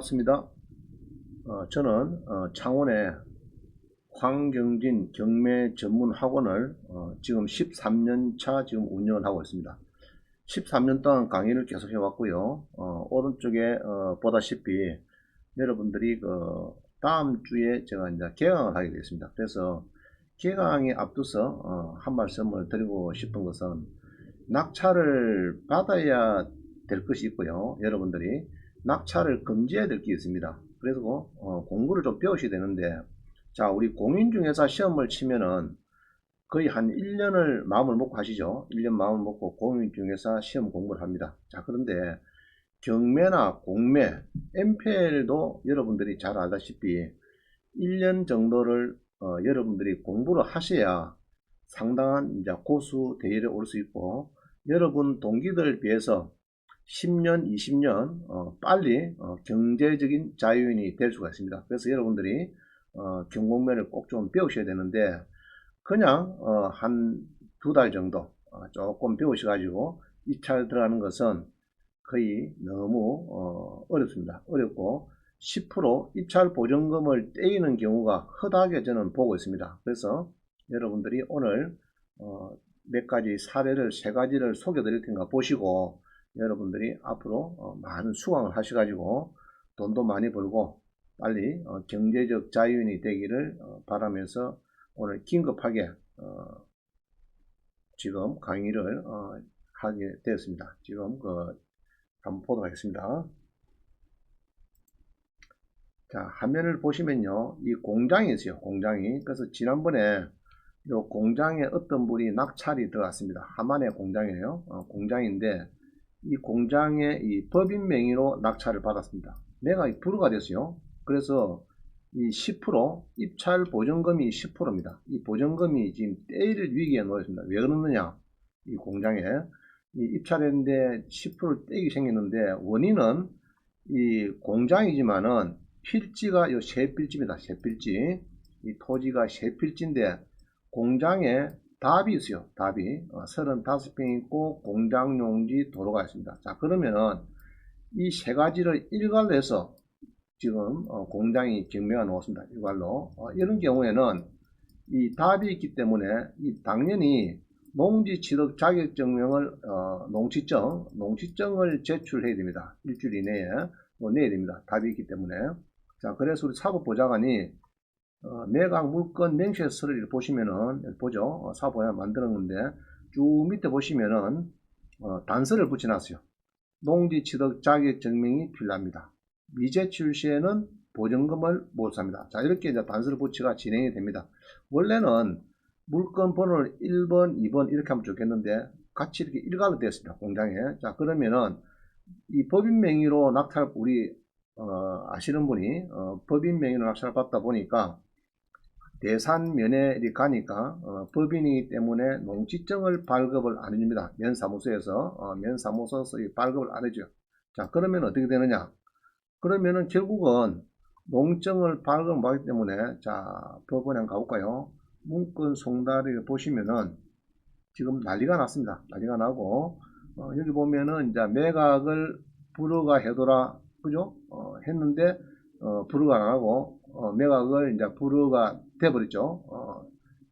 반갑습니다. 어, 저는 어, 창원의 황경진 경매 전문 학원을 어, 지금 13년 차 지금 운영을 하고 있습니다. 13년 동안 강의를 계속 해왔고요. 어, 오른쪽에 어, 보다시피 여러분들이 그 다음 주에 제가 이제 개강을 하게 되겠습니다. 그래서 개강에 앞두서 어, 한 말씀을 드리고 싶은 것은 낙찰을 받아야 될 것이 있고요. 여러분들이 낙찰을 금지해야 될 게 있습니다. 그래서 어, 공부를 좀 배우셔야 되는데 자 우리 공인중개사 시험을 치면은 거의 한 1년을 마음을 먹고 하시죠. 1년 마음을 먹고 공인중개사 시험 공부를 합니다. 자 그런데 경매나 공매, MPL도 여러분들이 잘 알다시피 1년 정도를 어, 여러분들이 공부를 하셔야 상당한 이제 고수 대회에 올 수 있고 여러분 동기들에 비해서 10년, 20년 어, 빨리 어, 경제적인 자유인이 될 수가 있습니다. 그래서 여러분들이 어, 경공매를 꼭좀 배우셔야 되는데 그냥 어, 한두 달 정도 어, 조금 배우셔가지고 입찰 들어가는 것은 거의 너무 어, 어렵습니다. 어렵고 10% 입찰 보증금을 떼이는 경우가 흔하게 저는 보고 있습니다. 그래서 여러분들이 오늘 어, 몇 가지 사례를 세 가지를 소개 드릴 테니까 보시고 여러분들이 앞으로 어, 많은 수강을 하셔가지고 돈도 많이 벌고 빨리 어, 경제적 자유인이 되기를 어, 바라면서 오늘 긴급하게 어, 지금 강의를 어, 하게 되었습니다. 지금 그 한번 보도록 하겠습니다. 자 화면을 보시면요. 이 공장이 있어요. 공장이. 그래서 지난번에 이 공장에 어떤 분이 낙찰이 들어갔습니다. 하만의 공장이에요. 어, 공장인데 이 공장의 이 법인 명의로 낙찰을 받았습니다. 내가 불허가 됐어요. 그래서 이 10% 입찰 보증금이 10%입니다. 이 보증금이 지금 떼일 위기에 놓였습니다. 왜 그러느냐? 이 공장에 이 입찰했는데 10% 떼기 생겼는데 원인은 이 공장이지만은 필지가 요 세필지입니다. 세필지. 이 토지가 세필지인데 공장에 답이 있어요. 답이 어, 35평 있고 공장 용지 도로가 있습니다. 자 그러면은 이세 가지를 일괄로 해서 지금 어, 공장이 경매가 나왔습니다. 일괄로 어, 이런 경우에는 이 답이 있기 때문에 이 당연히 농지 취득 자격 증명을 어, 농지증 농지증을 제출해야 됩니다. 일주일 이내에 뭐 내야 됩니다. 답이 있기 때문에 자, 그래서 우리 사법보좌관이 어, 매각 물건 맹세 서류를 보시면은 보죠. 어, 사법보좌관 만들었는데 쭉 밑에 보시면은 어, 단서를 붙여놨어요. 농지 취득 자격 증명이 필요합니다. 미제 출 시에는 보증금을 못 삽니다. 자, 이렇게 이제 단서를 붙여가 진행이 됩니다. 원래는 물건 번호를 1번, 2번 이렇게 하면 좋겠는데 같이 이렇게 일괄로 되었습니다. 공장에. 자, 그러면은 이 법인 명의로 낙찰 우리 어, 아시는 분이 어, 법인 명의로 낙찰을 받다 보니까 대산 면회를 가니까 어, 법인이기 때문에 농지증을 발급을 안 해줍니다. 면사무소에서 어, 면사무소에서 발급을 안 해줘요. 자 그러면 어떻게 되느냐? 그러면은 결국은 농증을 발급을 받기 때문에 자 법원에 가볼까요? 문건 송달을 보시면은 지금 난리가 났습니다. 난리가 나고 어, 여기 보면은 이제 매각을 불허가 해둬라 그죠? 어, 했는데 어, 불허가 안 하고 어, 매각을 이제 불허가 돼버렸죠. 어,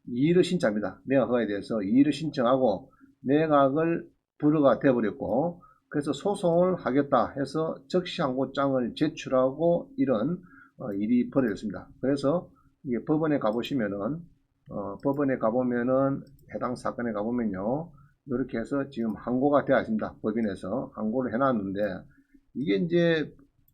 이의를 신청합니다. 매각 허가에 대해서 이의를 신청하고 매각을 불허가 돼버렸고 그래서 소송을 하겠다 해서 적시항고장을 제출하고 이런 어, 일이 벌어졌습니다. 그래서 이게 법원에 가보시면은 어, 법원에 가보면은 해당 사건에 가보면요 이렇게 해서 지금 항고가 되어 있습니다. 법인에서 항고를 해놨는데 이게 이제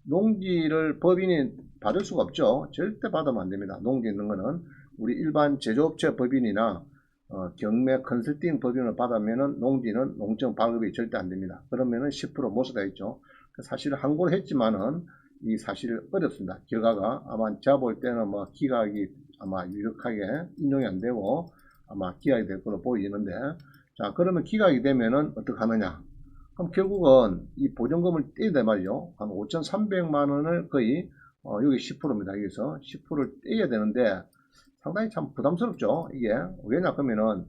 농지를 법인이 받을 수가 없죠. 절대 받으면 안 됩니다. 농지 있는 거는 우리 일반 제조업체 법인이나 어, 경매 컨설팅 법인을 받으면은 농지는 농정 발급이 절대 안 됩니다. 그러면은 10% 못쓰다 있죠. 사실 항고를 했지만은 이 사실 어렵습니다. 결과가 아마 제가 볼 때는 뭐 기각이 아마 유력하게 인용이 안 되고 아마 기각이 될 걸로 보이는데 자 그러면 기각이 되면은 어떻게 하느냐 그럼 결국은 이 보증금을 떼야 말이죠. 한 5,300만 원을 거의 어, 여기 10%입니다. 여기서 10%를 떼야 되는데 상당히 참 부담스럽죠. 이게 왜냐 그러면은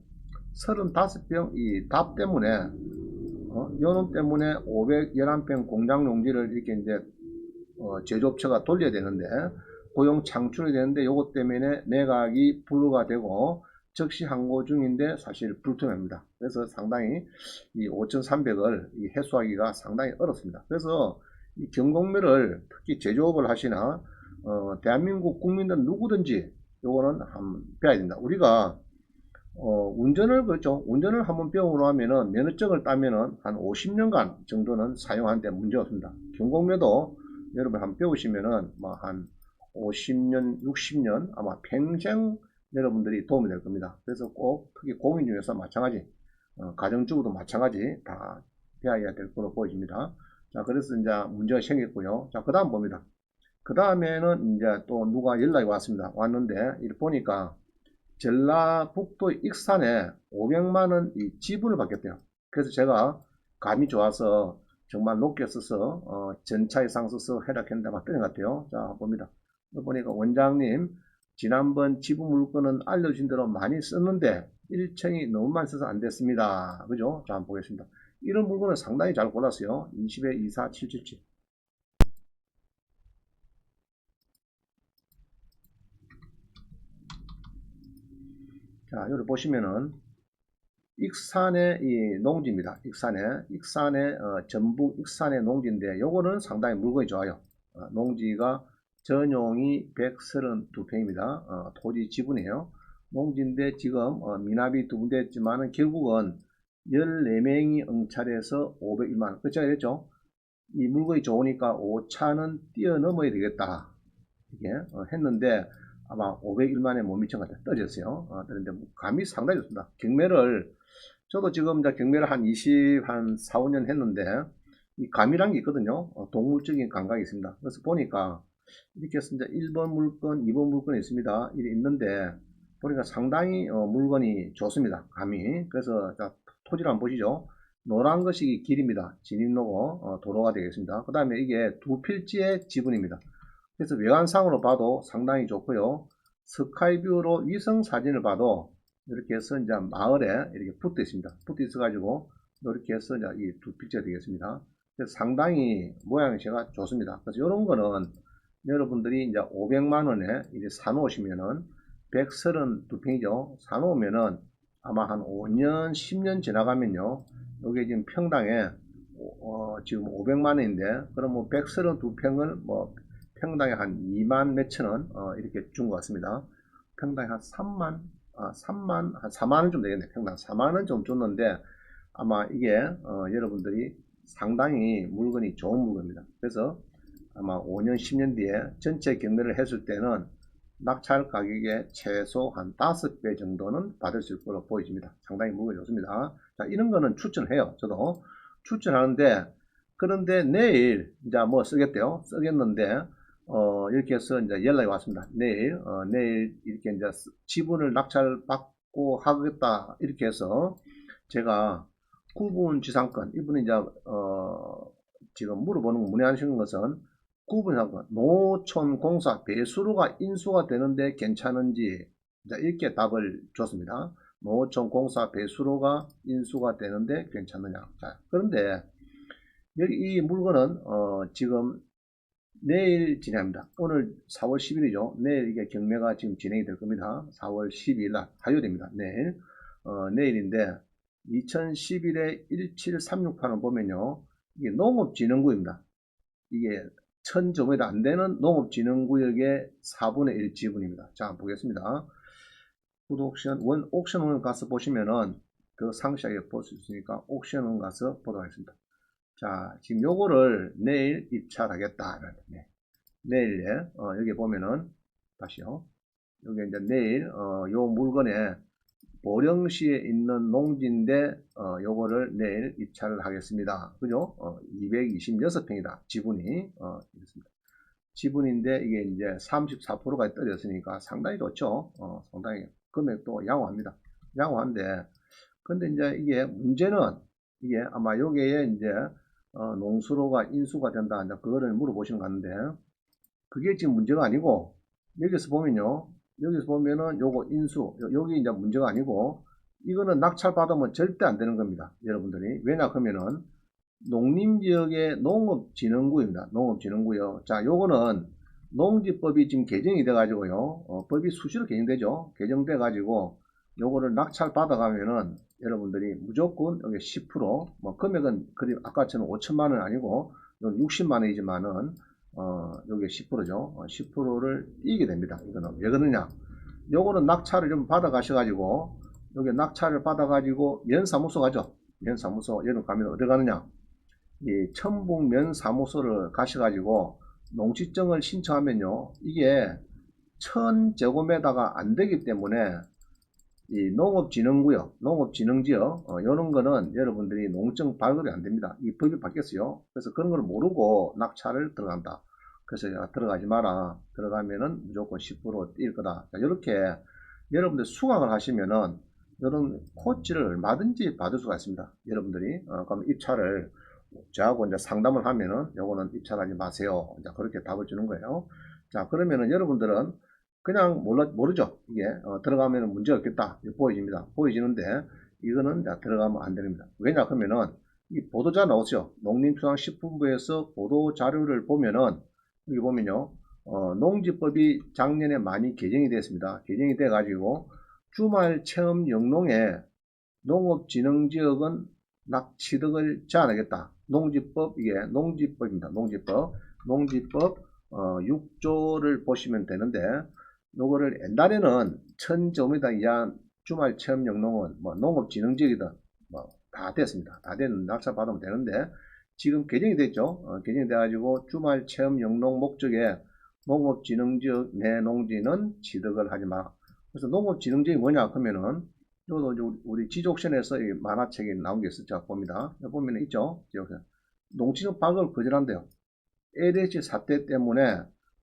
35평 이답 때문에 어, 연원 때문에 511평 공장 용지를 이렇게 이제 어, 제조업체가 돌려야 되는데 고용 창출이 되는데 요것 때문에 매각이 불허가 되고 즉시 항고 중인데 사실 불투명합니다. 그래서 상당히 이 5,300을 이 해소하기가 상당히 어렵습니다. 그래서 이 경공매를 특히 제조업을 하시나 어, 대한민국 국민들 누구든지 요거는 한번 배워야 된다. 우리가 어, 운전을 그렇죠. 운전을 한번 배우고 나면은 면허증을 따면은 한 50년간 정도는 사용하는데 문제 없습니다. 경공매도 여러분 한번 배우시면은 뭐한 50년, 60년 아마 평생 여러분들이 도움이 될 겁니다. 그래서 꼭 특히 공인 중에서 마찬가지, 어, 가정주부도 마찬가지 다 배워야 될 거로 보여집니다. 자, 그래서 이제 문제가 생겼고요. 자, 그 다음 봅니다. 그 다음에는 이제 또 누가 연락이 왔습니다. 왔는데, 이렇게 보니까 전라북도 익산에 500만원 이 지분을 받겠대요. 그래서 제가 감이 좋아서 정말 높게 써서 어, 전차 이상 써서 해락했는데 맞던 것 같아요. 자 봅니다. 보니까 원장님 지난번 지분 물건은 알려주신 대로 많이 썼는데 일청이 너무 많이 써서 안 됐습니다. 그죠? 자 한번 보겠습니다. 이런 물건은 상당히 잘 골랐어요. 20에 24, 777. 자, 여기 보시면은 익산의 이 농지입니다. 익산에 익산의 어, 전북 익산의 농지인데 요거는 상당히 물건이 좋아요. 어, 농지가 전용이 132평입니다. 어, 토지 지분이에요. 농지인데 지금 어, 미납이 두 군데 했지만은 결국은 14명이 응찰해서 501만원. 그쵸, 그랬죠? 이 물건이 좋으니까 5차는 뛰어넘어야 되겠다. 이게 어, 했는데 아마 501만에 못 미친 것 같아요. 떨어졌어요. 어, 그런데 감이 상당히 좋습니다. 경매를 저도 지금 이제 경매를 한 20, 한 4, 5년 했는데 이 감이란 게 있거든요. 어, 동물적인 감각이 있습니다. 그래서 보니까 이렇게 해서 이제 1번 물건, 2번 물건이 있습니다. 이게 있는데 보니까 상당히 어, 물건이 좋습니다. 감이. 그래서 자, 토지를 한번 보시죠. 노란 것이 길입니다. 진입로고 어, 도로가 되겠습니다. 그 다음에 이게 두 필지의 지분입니다. 그래서 외관상으로 봐도 상당히 좋고요. 스카이뷰로 위성 사진을 봐도 이렇게 해서 이제 마을에 이렇게 붙어 있습니다. 붙어 있어 가지고 이렇게 해서 이제 이 두 필지가 되겠습니다. 그래서 상당히 모양이 제가 좋습니다. 그래서 이런 거는 여러분들이 이제 500만 원에 이제 사놓으시면은 132평이죠. 사놓으면은 아마 한 5년, 10년 지나가면요. 여기 지금 평당에 어, 지금 500만 원인데 그럼 뭐 132평을 뭐 평당에 한 2만 몇천 원 어, 이렇게 준 것 같습니다. 평당에 한 3만, 아, 3만, 한 4만 원 좀 되겠네. 평당 4만 원 좀 줬는데 아마 이게 어, 여러분들이 상당히 물건이 좋은 물건입니다. 그래서 아마 5년, 10년 뒤에 전체 경매를 했을 때는 낙찰 가격의 최소 한 5배 정도는 받을 수 있을 거로 보여집니다. 상당히 물건이 좋습니다. 자, 이런 거는 추천해요. 저도 추천하는데 그런데 내일 이제 뭐 쓰겠대요. 쓰겠는데 어, 이렇게 해서 이제 연락이 왔습니다. 내일, 어, 내일 이렇게 이제 지분을 낙찰 받고 하겠다. 이렇게 해서 제가 구분 지상권, 이분이 이제, 어, 지금 물어보는, 문의하시는 것은 구분하고 노촌 공사 배수로가 인수가 되는데 괜찮은지 이렇게 답을 줬습니다. 노촌 공사 배수로가 인수가 되는데 괜찮느냐. 자, 그런데 여기 이 물건은 어, 지금 내일 진행합니다. 오늘 4월 10일이죠. 내일 이게 경매가 지금 진행이 될 겁니다. 4월 12일 날 화요일입니다. 내일 어, 내일인데 2011에 17368을 보면요. 이게 농업진흥구입니다. 이게 1000점에도 안 되는 농업진흥구역의 4분의 1 지분입니다. 자, 보겠습니다. 푸드 옥션, 원 옥션원 가서 보시면은 더 상세하게 볼 수 있으니까 옥션원 가서 보도록 하겠습니다. 자, 지금 요거를 내일 입찰하겠다. 네. 내일에, 어, 여기 보면은, 다시요. 여기 이제 내일, 어, 요 물건에 보령시에 있는 농지인데, 어, 요거를 내일 입찰을 하겠습니다. 그죠? 어, 226평이다. 지분이, 어, 이렇습니다. 지분인데, 이게 이제 34%가 떨어졌으니까 상당히 좋죠. 어, 상당히 금액도 양호합니다. 양호한데, 근데 이제 이게 문제는, 이게 아마 여기에 이제 어, 농수로가 인수가 된다. 이제 그거를 물어보시는 것 같은데, 그게 지금 문제가 아니고, 여기서 보면요. 여기서 보면은 요거 인수, 요- 여기 이제 문제가 아니고, 이거는 낙찰 받으면 절대 안 되는 겁니다. 여러분들이. 왜냐 하면은, 농림지역의 농업진흥구입니다. 농업진흥구요. 자, 요거는 농지법이 지금 개정이 돼 가지고요. 어, 법이 수시로 개정되죠. 개정돼 가지고 요거를 낙찰 받아 가면은 여러분들이 무조건 여기 10%, 뭐 금액은 그리 아까처럼 5천만 원 아니고 이건 60만 원이지만은 어, 요게 10%죠. 어, 10%를 띄게 됩니다. 이거는 왜 그러냐? 요거는 낙찰을 좀 받아가셔가지고 여기 낙찰을 받아가지고 면사무소 가죠. 면사무소 여러분 가면 어디 가느냐? 이 천북 면사무소를 가셔가지고 농지증을 신청하면요. 이게 천 제곱미터가 안 되기 때문에 이 농업진흥구역, 농업진흥지역 어, 이런 거는 여러분들이 농증 발급이 안 됩니다. 이 법이 바뀌었어요. 그래서 그런 걸 모르고 낙찰을 들어간다. 그래서 야, 들어가지 마라. 들어가면은 무조건 10%뛸 거다. 자, 이렇게 여러분들 수강을 하시면은 이런 코치를 얼마든지 받을 수가 있습니다. 여러분들이 어, 그럼 입찰을 저하고 이제 상담을 하면은 요거는 입찰하지 마세요. 이제 그렇게 답을 주는 거예요. 자 그러면은 여러분들은 그냥 몰라, 모르죠. 이게 어, 들어가면 문제가 없겠다. 보여집니다. 보여지는데 이거는 이제 들어가면 안 됩니다. 왜냐 그러면은 이 보도자 나오죠. 농림수산식품부에서 보도 자료를 보면은 여기 보면요. 어, 농지법이 작년에 많이 개정이 됐습니다. 개정이 돼 가지고 주말 체험 영농에 농업진흥지역은 낙취득을 제한하겠다. 농지법 이게 농지법입니다. 농지법 농지법 어, 6조를 보시면 되는데 요거를 옛날에는 1000제곱미터 이하 주말 체험 영농은 뭐 농업진흥지역이다 뭐다 됐습니다. 다 되는 낙찰 받으면 되는데 지금 개정이 됐죠. 어, 개정이 돼가지고 주말 체험 영농 목적에 농업진흥지역 내 농지는 취득을 하지 마. 그래서 농업진흥지역이 뭐냐 하면은 이제 우리- 우리 지족션에서 이 만화책에 나온 게 있었죠. 봅니다. 보면 있죠. 지족션. 농지적 파악을 거절한대요. LH 사태 때문에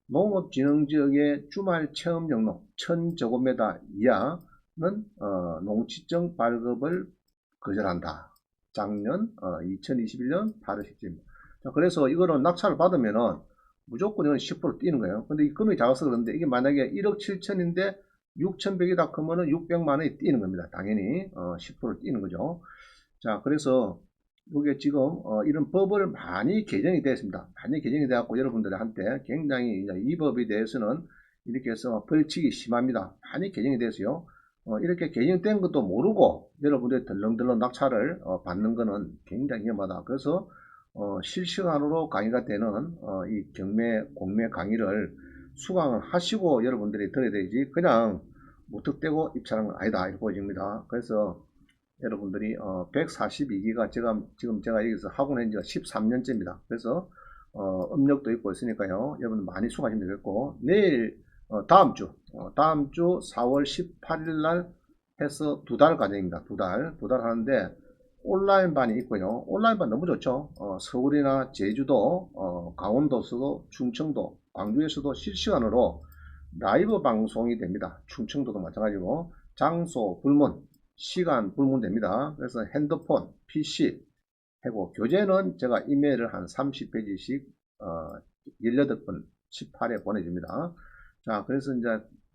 농업진흥지역의 주말 체험 영농 1000제곱미터 이하는 어, 농지증 발급을 거절한다. 작년 어, 2021년 8월 10일입니다. 자, 그래서 이거는 낙찰을 받으면은 무조건 이건 10% 뛰는 거예요. 근데 이 금액이 작아서 그런데 이게 만약에 1억 7천인데 6,100이다 그러면은 600만 원이 뛰는 겁니다. 당연히 어, 10% 뛰는 거죠. 자, 그래서 이게 지금 어, 이런 법을 많이 개정이 되었습니다. 많이 개정이 되었고 여러분들한테 굉장히 이 법에 대해서는 이렇게 해서 벌칙이 심합니다. 많이 개정이 됐어요. 어, 이렇게 개정된 것도 모르고 여러분들이 덜렁덜렁 낙찰을 어, 받는 것은 굉장히 위험하다. 그래서 어, 실시간으로 강의가 되는 어, 이 경매 공매 강의를 수강을 하시고 여러분들이 들어야 되지 그냥 무턱대고 입찰한 건 아니다 이렇게 보여집니다. 그래서 여러분들이 어, 142기가 제가 지금 제가 여기서 하고 있는 지가 13년째입니다. 그래서 어, 업력도 있고 있으니까요. 여러분 많이 수고하시면 되겠고 내일 어, 다음 주 어, 다음 주 4월 18일 날 해서 두 달 과정입니다. 두 달, 두 달 하는데 온라인 반이 있고요. 온라인 반 너무 좋죠. 어, 서울이나 제주도, 어, 강원도서도, 충청도, 광주에서도 실시간으로 라이브 방송이 됩니다. 충청도도 마찬가지고 장소 불문, 시간 불문됩니다. 그래서 핸드폰, PC 하고 교재는 제가 이메일을 한 30페이지씩 어, 18번 18회 보내줍니다. 자, 그래서 이제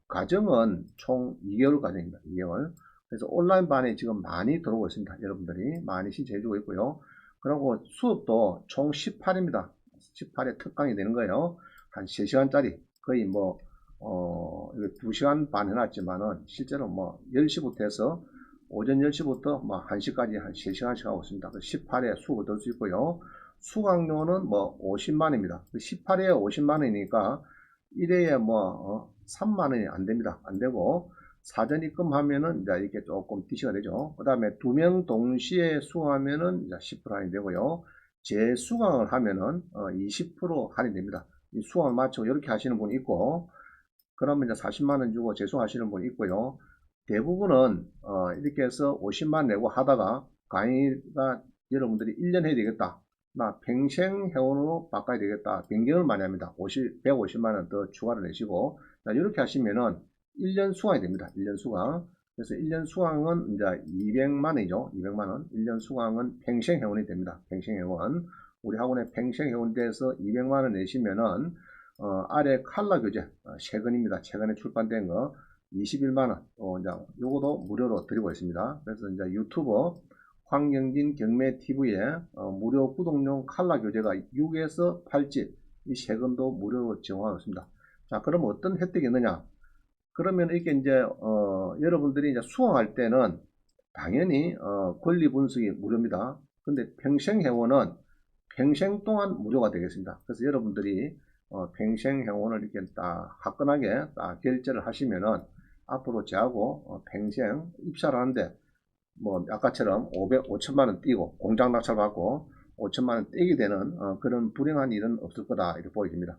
과정은 총 2개월 과정입니다. 2개월. 그래서 온라인 반에 지금 많이 들어오고 있습니다. 여러분들이 많이 신청해주고 있고요. 그리고 수업도 총 18입니다. 18회 특강이 되는 거예요. 한 3시간짜리. 거의 뭐, 어, 2시간 반 해놨지만은 실제로 뭐 10시부터 해서 오전 10시부터 뭐 1시까지 한 3시간씩 하고 있습니다. 18회 수업을 들 수 있고요. 수강료는 뭐 50만원입니다. 18회에 50만원이니까 1회에 뭐 3만 원이 안 됩니다. 안 되고 사전 입금하면은 이제 이렇게 조금 디시가 되죠. 그 다음에 두 명 동시에 수강하면은 이제 10% 할인 되고요. 재수강을 하면은 20% 할인 됩니다. 이 수강을 마치고 이렇게 하시는 분이 있고, 그러면 이제 40만 원 주고 재수하시는 분이 있고요. 대부분은 어, 이렇게 해서 50만 내고 하다가 강의가 여러분들이 1년 해야 되겠다. 나 평생 회원으로 바꿔야 되겠다. 변경을 많이 합니다. 50, 150만원 더 추가를 내시고 자, 이렇게 하시면은 1년 수강이 됩니다. 1년 수강. 그래서 1년 수강은 이제 200만원이죠. 200만원. 1년 수강은 평생 회원이 됩니다. 평생 회원. 우리 학원에 평생 회원이 돼서 200만원 내시면은 어, 아래 칼라 교재 어, 최근입니다. 최근에 출판된 거 21만원. 어, 이제 요거도 무료로 드리고 있습니다. 그래서 이제 유튜브 황영진 경매 TV에 어, 무료 구독용 칼라 교재가 6에서 8집 이 세금도 무료로 제공하고 있습니다. 자, 그럼 어떤 혜택이 있느냐? 그러면 이게 이제 어, 여러분들이 이제 수강할 때는 당연히 어, 권리 분석이 무료입니다. 근데 평생 회원은 평생 동안 무료가 되겠습니다. 그래서 여러분들이 어, 평생 회원을 이렇게 딱 화끈하게 딱 결제를 하시면은 앞으로 저하고 어, 평생 입사를 하는데 뭐 아까처럼 500, 5천만 원 띄고 공장 낙찰 받고 5천만 원 떼게 되는 어, 그런 불행한 일은 없을 거다 이렇게 보여집니다.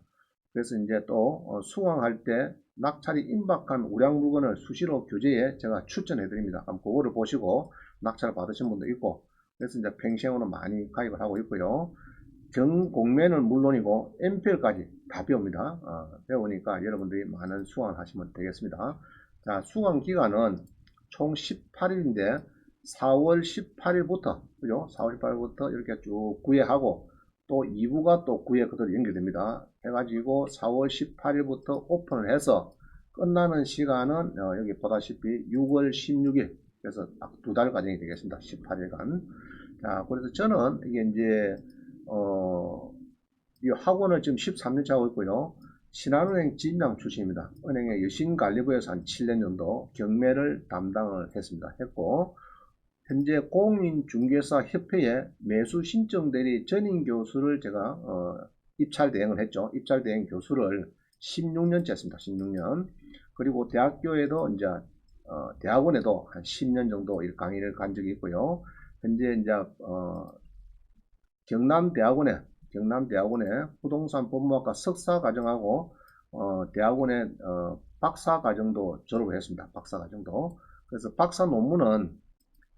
그래서 이제 또 어, 수강할 때 낙찰이 임박한 우량 물건을 수시로 교재에 제가 추천해 드립니다. 그럼 그거를 보시고 낙찰 받으신 분도 있고 그래서 이제 평생으로 많이 가입을 하고 있고요. 경공매는 물론이고 MPL까지 다 배웁니다. 어, 배우니까 여러분들이 많은 수강을 하시면 되겠습니다. 자, 수강 기간은 총 18일인데 4월 18일부터 그죠? 4월 18일부터 이렇게 쭉 구애하고 또 2부가 또 구애 그대로 연결됩니다. 해가지고 4월 18일부터 오픈을 해서 끝나는 시간은 어, 여기 보다시피 6월 16일 그래서 두달 과정이 되겠습니다. 18일간. 자, 그래서 저는 이게 이제 어, 이 학원을 지금 13년째 하고 있고요. 신한은행 진장 출신입니다. 은행의 여신관리부에서 한 7년 정도 경매를 담당을 했습니다. 했고, 현재 공인중개사 협회에 매수 신청 대리 전임 교수를 제가 어, 입찰 대행을 했죠. 입찰 대행 교수를 16년째 했습니다. 16년. 그리고 대학교에도 이제 어, 대학원에도 한 10년 정도 이 강의를 간 적이 있고요. 현재 이제 어, 경남 대학원에 경남 대학원에 부동산 법무학과 석사 과정하고 어, 대학원에 어, 박사 과정도 졸업을 했습니다. 박사 과정도. 그래서 박사 논문은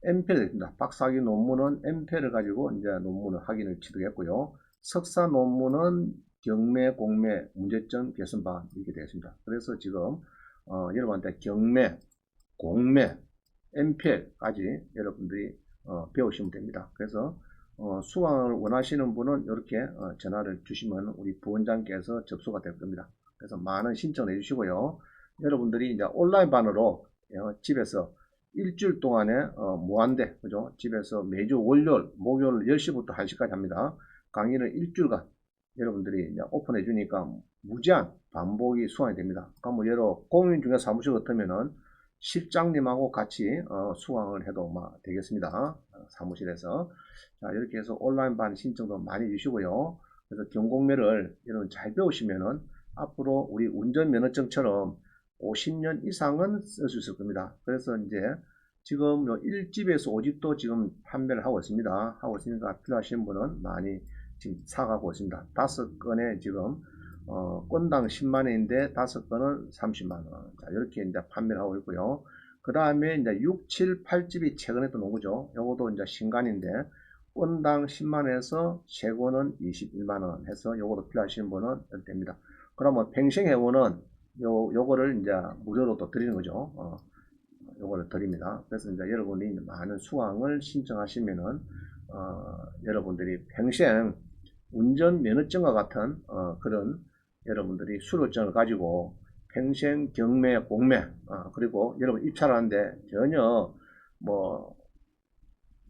MP를 했습니다. 박사학위 논문은 MP를 가지고 이제 논문을 확인을 취득했고요. 석사 논문은 경매, 공매, 문제점 개선 방안 이렇게 되었습니다. 그래서 지금 어, 여러분한테 경매, 공매, MPL까지 여러분들이 어, 배우시면 됩니다. 그래서 어, 수강을 원하시는 분은 이렇게 어, 전화를 주시면 우리 부원장께서 접수가 될 겁니다. 그래서 많은 신청을 해주시고요. 여러분들이 이제 온라인 반으로 어, 집에서 일주일 동안에 어, 무한대 그죠? 집에서 매주 월요일, 목요일 10시부터 1시까지 합니다. 강의를 일주일간 여러분들이 오픈해 주니까 무제한 반복이 수강이 됩니다. 그러면 예로 공인 중에 사무실 같으면은 실장님하고 같이 어, 수강을 해도 막 되겠습니다. 어, 사무실에서 자 이렇게 해서 온라인 반 신청도 많이 주시고요. 그래서 경공매를 여러분 잘 배우시면은 앞으로 우리 운전면허증처럼 50년 이상은 쓸 수 있을 겁니다. 그래서 이제 지금 1집에서 5집도 지금 판매를 하고 있습니다. 하고 있으니까 필요하신 분은 많이 지금 사가고 있습니다. 다섯 건에 지금 어, 건당 10만 원인데 다섯 건은 30만 원. 자, 이렇게 이제 판매를 하고 있고요. 그 다음에 이제 6, 7, 8집이 최근에 또 나온 거죠. 요것도 이제 신간인데 건당 10만 원에서 세 권은 21만 원 해서 요거도 필요하신 분은 됩니다. 그러면 평생 회원은 요, 요거를 이제 무료로 또 드리는 거죠. 어, 요거를 드립니다. 그래서 이제 여러분이 많은 수강을 신청하시면은, 어, 여러분들이 평생 운전 면허증과 같은, 어, 그런 여러분들이 수료증을 가지고 평생 경매, 공매, 어, 그리고 여러분 입찰하는데 전혀 뭐,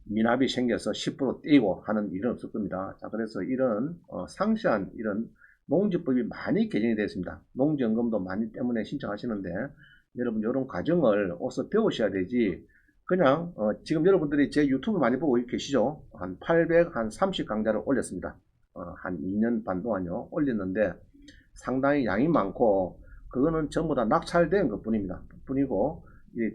미납이 생겨서 10% 떼고 하는 일은 없을 겁니다. 자, 그래서 이런, 어, 상세한 이런 농지법이 많이 개정이 되어 있습니다. 농지연금도 많이 때문에 신청하시는데 여러분 이런 과정을 어서 배우셔야 되지 그냥 어, 지금 여러분들이 제 유튜브 많이 보고 계시죠? 한 800, 한 30 강좌를 올렸습니다. 어, 한 2년 반 동안요 올렸는데 상당히 양이 많고 그거는 전부 다 낙찰된 것 뿐입니다. 뿐이고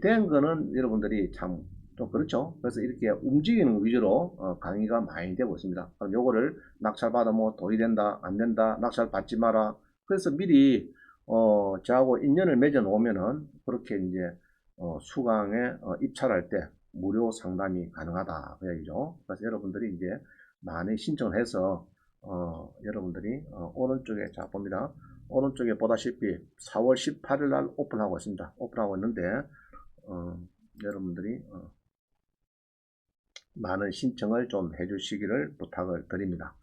된 거는 여러분들이 참 좀 그렇죠. 그래서 이렇게 움직이는 위주로 어, 강의가 많이 되고 있습니다. 그럼 요거를 낙찰 받으면 뭐 도이 된다, 안 된다, 낙찰 받지 마라. 그래서 미리 어, 저하고 인연을 맺어 놓으면은 그렇게 이제 어, 수강에 어, 입찰할 때 무료 상담이 가능하다 그 얘기죠. 그래서 여러분들이 이제 많이 신청을 해서 어, 여러분들이 어, 오른쪽에 자 봅니다. 오른쪽에 보다시피 4월 18일 날 오픈하고 있습니다. 오픈하고 있는데 어, 여러분들이 어, 많은 신청을 좀 해주시기를 부탁을 드립니다.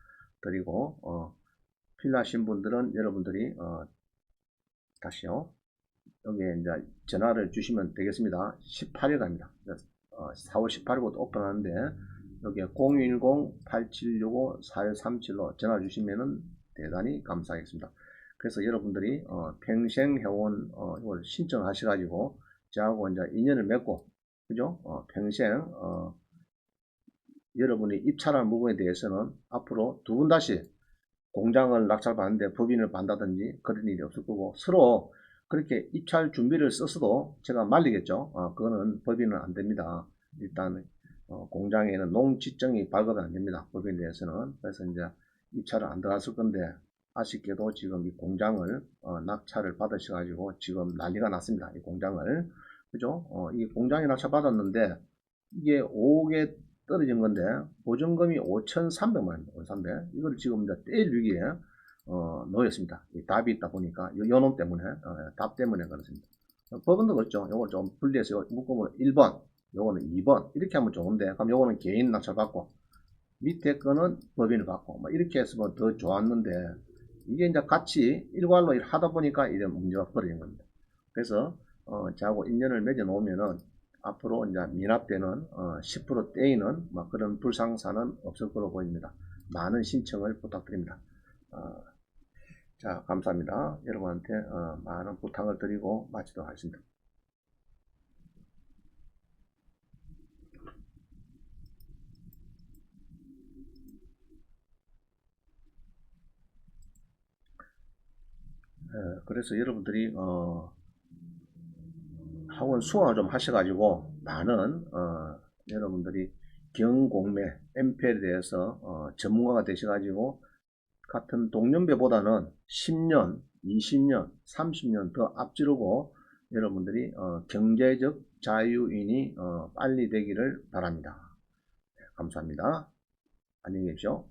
드리고 어, 필요하신 분들은 여러분들이 어, 다시요 여기에 이제 전화를 주시면 되겠습니다. 18일간입니다. 어, 4월 18일부터 오픈하는데 여기에 010-8765-4137로 전화 주시면은 대단히 감사하겠습니다. 그래서 여러분들이 어, 평생 회원 어, 이걸 신청하셔가지고 저하고 이제 인연을 맺고 그죠? 어, 평생 어, 여러분이 입찰한 부분에 대해서는 앞으로 두 분 다시 공장을 낙찰받는데 법인을 받다든지 그런 일이 없을 거고 서로 그렇게 입찰 준비를 써서도 제가 말리겠죠. 어, 그거는 법인은 안 됩니다. 일단 어, 공장에는 농지정이 발급이 안 됩니다. 법인에 대해서는 그래서 이제 입찰은 안 들어갔을 건데 아쉽게도 지금 이 공장을 어, 낙찰을 받으셔 가지고 지금 난리가 났습니다. 이 공장을 그죠? 어, 이 공장에 낙찰 받았는데 이게 5억에 떨어진 건데 보증금이 5,300만 원입니다. 5,300. 이걸 지금 이제 떼일 위기에 어, 놓였습니다. 이 답이 있다 보니까 요, 요놈 때문에 어, 답 때문에 그렇습니다. 어, 법원도 그렇죠. 요걸 좀 분리해서 묶으면 1번, 요거는 2번 이렇게 하면 좋은데 그럼 요거는 개인 낙찰 받고 밑에 거는 법인을 받고 뭐 이렇게 했으면 더 좋았는데 이게 이제 같이 일괄로 일 하다 보니까 이런 문제가 벌어진 겁니다. 그래서 어, 저하고 인연을 맺어 놓으면은 앞으로 이제 미납 때는 어, 10% 떼이는 뭐 그런 불상사는 없을 거로 보입니다. 많은 신청을 부탁드립니다. 어, 자, 감사합니다. 여러분한테 어, 많은 부탁을 드리고 마치도록 하겠습니다. 예, 그래서 여러분들이 어, 학원 수강을 좀 하셔가지고 많은 어, 여러분들이 경공매, MPL에 대해서 어, 전문가가 되셔가지고 같은 동년배보다는 10년, 20년, 30년 더 앞지르고 여러분들이 어, 경제적 자유인이 어, 빨리 되기를 바랍니다. 네, 감사합니다. 안녕히 계십시오.